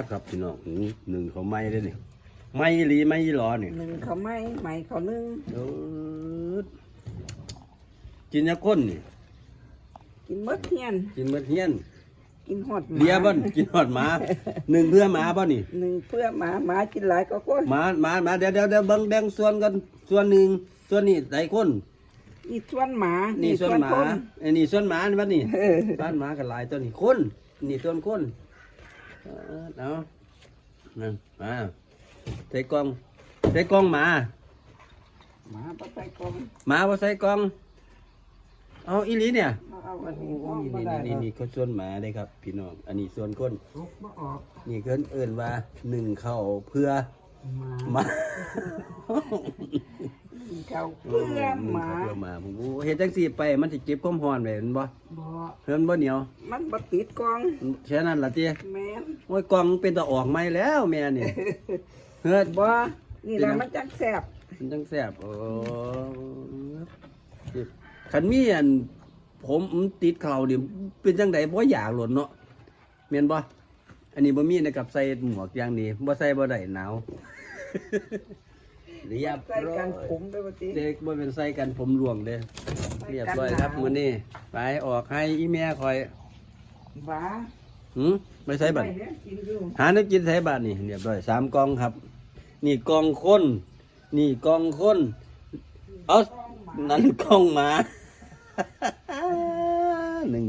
ดครับพี่น้องอื้อหนึ่งเขาไม่ได้นี่ไม่อีหลีไม่อีหลอนี่หนึ่งเขาไม่ไหมเขานึ่งเอิดกินยาก้นนี่กินมดเทียน กินเมื่อเที่ยน กินหอดหมาเลียบ่นกินหอดหมาหนึ่งเพื่อหมาบ่นี่หนึ่งเพื่อหมาหมากินหลายก็คนหมาหมาหมาเดี๋ยวเดี๋ยวเดี๋ยวแบ่งแบ่งส่วนกันส่วนหนึ่งส่วนนี้หลายคนนี่ส่วนหมา นี่นี่ส่วนหมาคนไอ้นี่ส่วนหมานี่บัดนี่เออบ้านหมากันหลายตัวนี่คนนี่ส่วนคน เออเอานั่นมาใส่กล่องใส่กล่องหมาหมาปใส่กล่องหมาว่าใส่กล่องเอาอีหลีเนี่ยมาเอาอันโอ้นี้โหห้องนี่มานี่ได้นี่นี่เขาส่วนหมาได้ครับ พี่น้อง อันนี้ส่วนคนลุกมาออกนี่เกินเอินว่าหนึ่งเข่าเพื่อ หมาหมาเขาเพื่อหนึ่งหมาเข่าเพื่อหมาผมเห็นจังสี่ไปมันจะเก็บความร้อนไว้เห็นบ่บ่เพิ่นบ่เหนียว มันบ่ติดกล่องแค่นั้นล่ะติแม่นโอ้ยกล่องเป็นตะออกไหมแล้วแม่นี่เฮ็ดบ่นี่แหละเป็นไงมันจังแซ่บมันจังแซ่บโอ้คันมีอันผมติดเข่าดิเป็นจังไดบ่อยากหล่นเนาะแม่นบ่ อันนี้บ่มีนะครับใส่หมวกอย่างนี้บ่ใส่บ่ได้หนาว เรียบใส่ร้อกันยผมด้วยว่าติเด็กบ่เป็นใส่กันผมหลวงเด้เรียบร้อยครับมื้อนี้ไปออกให้อีแม่คอยบ้าหืมไปใส่บัตรไปเนี่ยกินอยู่ หาน้ำกินใส่บาทนี่เรียบร้อยสามกล่องครับ นี่กล่องคน นี่กล่องคนเอานั่นกล่องหมา หนึ่ง